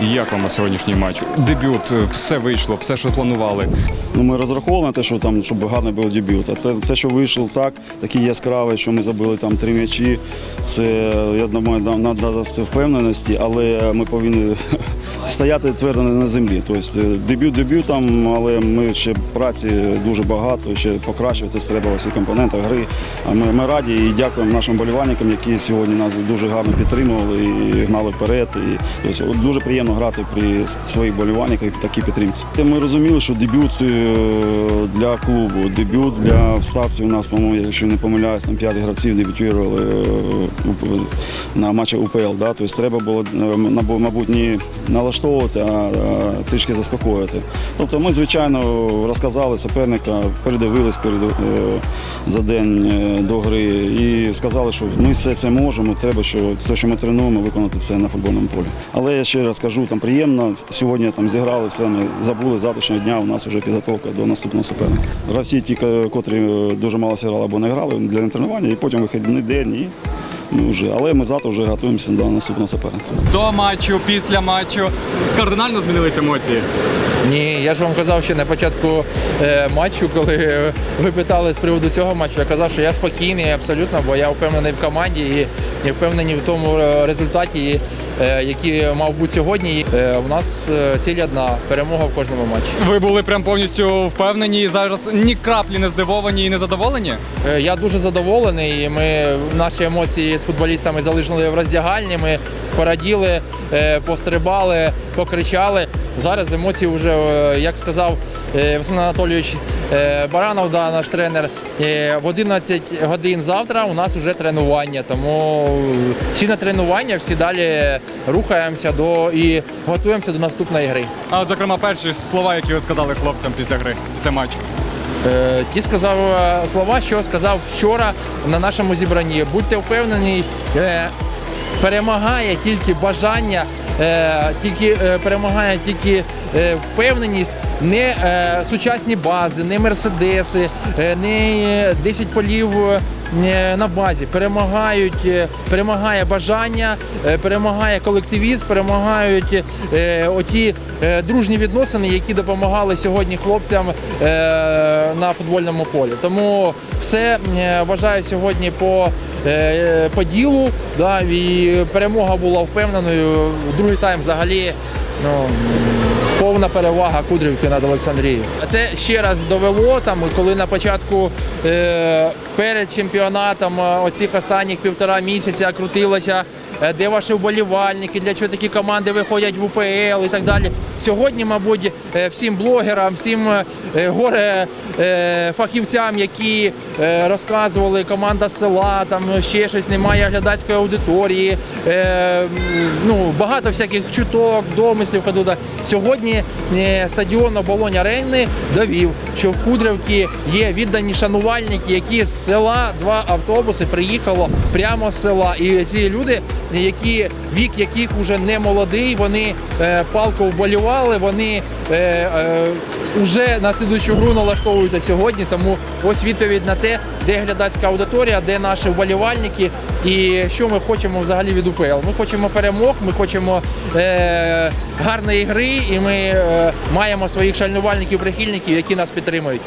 Як вам сьогоднішній матч? Дебют, е, все вийшло, все, що планували. Ну, ми розраховували на те, що там, щоб гарний був дебют. А те, те, що вийшло так, такі яскраві, що ми забили там три м'ячі. Це я думаю, нам дасти впевненості, але ми повинні стояти твердо на землі. Тобто дебют дебютом, але ми ще праці дуже багато, ще покращувати треба у всіх компонентах гри. Ми, ми раді і дякуємо нашим болівальникам, які сьогодні нас дуже гарно підтримували і гнали вперед. І, тобто, дуже приємно грати при своїх болівальниках в такій підтримці. Ми розуміли, що дебют е, для клубу, дебют для в старті у нас, по-моєму, якщо не помиляюсь, там п'ять гравців дебютували е, на матчі УПЛ. Да? Тобто треба було, е, мабуть, не налаштовувати, а трішки заспокоїти. Тобто ми, звичайно, розказали суперника, передивились перед, за день до гри і сказали, що ми все це можемо. Треба, що те, що ми тренуємо, виконати це на футбольному полі. Але я ще раз кажу, там приємно. Сьогодні там зіграли, все ми забули. Завтрашнього дня у нас вже підготовка до наступного суперника. Гравці, ті, котрі е, дуже мало зіграли або не грали для тренування, і потім вихідний день. І ми вже, але ми завтра вже готуємося до наступного суперника. До матчу, після матчу. Кардинально змінилися емоції. Ні, я ж вам казав ще на початку е, матчу, коли ви питали з приводу цього матчу, я казав, що я спокійний абсолютно, бо я впевнений в команді і, і впевнений в тому е, результаті, е, який мав бути сьогодні. Е, у нас е, ціль одна перемога в кожному матчі. Ви були прям повністю впевнені і зараз ні краплі не здивовані і не задоволені? Е, Я дуже задоволений. і Ми наші емоції з футболістами залишили в роздягальні. Ми пораділи, е, пострибали, покричали. Зараз емоції вже, е, як сказав е, Василь Анатолійович Баранов, да, наш тренер. В 11 годин завтра у нас вже тренування. Тому всі на тренування, всі далі рухаємося до і готуємося до наступної гри. А от, зокрема, перші слова, які ви сказали хлопцям після гри, після матчу. Е, Ті сказав е, слова, що сказав вчора на нашому зібранні. Будьте впевнені, е, перемагає тільки бажання, тільки перемагає тільки впевненість, не е, сучасні бази, не мерседеси, е, не 10 полів. е, На базі перемагають, е, перемагає бажання, е, перемагає колективізм, перемагають е, оті е, дружні відносини, які допомагали сьогодні хлопцям е, на футбольному полі. Тому все е, вважаю сьогодні по, е, по ділу. Да, і перемога була впевненою. Другий тайм взагалі. Ну, повна перевага Кудрівки над Олександрією. Це ще раз довело там, коли на початку е, перед чемпіонатом е, оцих останніх півтора місяця крутилося, е, де ваші вболівальники, для чого такі команди виходять в УПЛ і так далі. Сьогодні, мабуть, е, всім блогерам, всім е, горе е, фахівцям, які е, розказували команда села, там ще щось немає глядацької аудиторії. е, Ну, багато всяких чуток, домислів ходило. Сьогодні е, стадіон оболонь арени довів, що в Кудрівці є віддані шанувальники, які з села два автобуси приїхало прямо з села. І ці люди, які вік яких вже не молодий, вони е, палко вболівали, вони е, е, вже на слідуючу гру налаштовуються сьогодні. Тому ось відповідь на те, де глядацька аудиторія, де наші вболівальники і що ми хочемо взагалі від УПЛ. Ми хочемо перемог, ми хочемо е, гарної гри, і ми е, маємо своїх шанувальників, прихильників, які нас підтримують.